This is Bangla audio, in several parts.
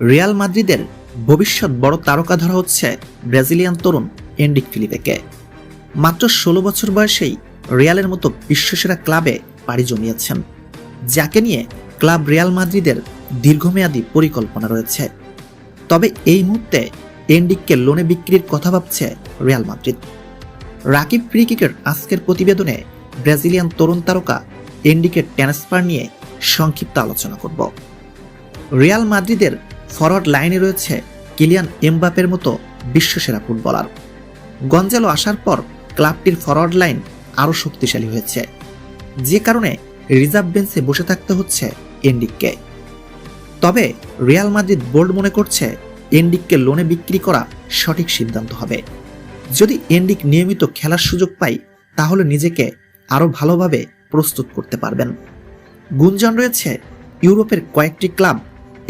রিয়াল মাদ্রিদের ভবিষ্যৎ বড় তারকা ধরা হচ্ছে ব্রাজিলিয়ান তরুণ এন্ডিক ফিলিপেকে। মাত্র ষোলো বছর বয়সেই রিয়ালের মতো বিশ্বসেরা ক্লাবে পাড়ি জমিয়েছেন, যাকে নিয়ে ক্লাব রিয়াল মাদ্রিদের দীর্ঘমেয়াদী পরিকল্পনা রয়েছে। তবে এই মুহূর্তে এন্ডিককে লোনে বিক্রির কথা ভাবছে রিয়াল মাদ্রিদ। রাকিব ফ্রিকিকের আজকের প্রতিবেদনে ব্রাজিলিয়ান তরুণ তারকা এন্ডিকের ট্রান্সফার নিয়ে সংক্ষিপ্ত আলোচনা করব। রিয়াল মাদ্রিদের ফরওয়ার্ড লাইনে রয়েছে কিলিয়ান এমবাপের মতো বিশ্বসেরা ফুটবলার। গঞ্জালো আসার পর ক্লাবটির ফরওয়ার্ড লাইন আরও শক্তিশালী হয়েছে। যে কারণে রিজার্ভ বেঞ্চে বসে থাকতে হচ্ছে এন্ডিককে। তবে রিয়াল মাদ্রিদ বোর্ড মনে করছে এন্ডিককে লোনে বিক্রি করা সঠিক সিদ্ধান্ত হবে। যদি এন্ডিক নিয়মিত খেলার সুযোগ পায়, তাহলে নিজেকে আরও ভালোভাবে প্রস্তুত করতে পারবেন। গুঞ্জন রয়েছে ইউরোপের কয়েকটি ক্লাব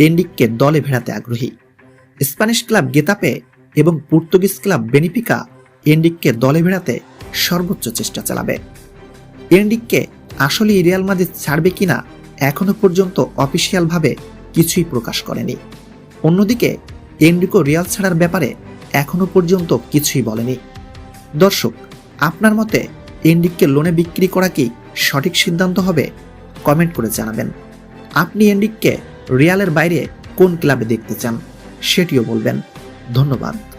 এন্ডিককে দলে ভেড়াতে আগ্রহী। স্প্যানিশ ক্লাব গেতাপে এবং পর্তুগিজ ক্লাব বেনিফিকা এন্ডিককে দলে ভেড়াতে সর্বোচ্চ চেষ্টা চালাবে। এন্ডিককে আসলে রিয়াল মাদ্রিদ ছাড়বে কিনা এখনও পর্যন্ত অফিসিয়ালভাবে কিছুই প্রকাশ করেনি। অন্যদিকে এন্ডিকো রিয়াল ছাড়ার ব্যাপারে এখনও পর্যন্ত কিছুই বলেনি। দর্শক, আপনার মতে এন্ডিককে লোনে বিক্রি করা কি সঠিক সিদ্ধান্ত হবে? কমেন্ট করে জানাবেন। আপনি এন্ডিককে রিয়ালের বাইরে কোন ক্লাবে দেখতে চান সেটিও বলবেন। ধন্যবাদ।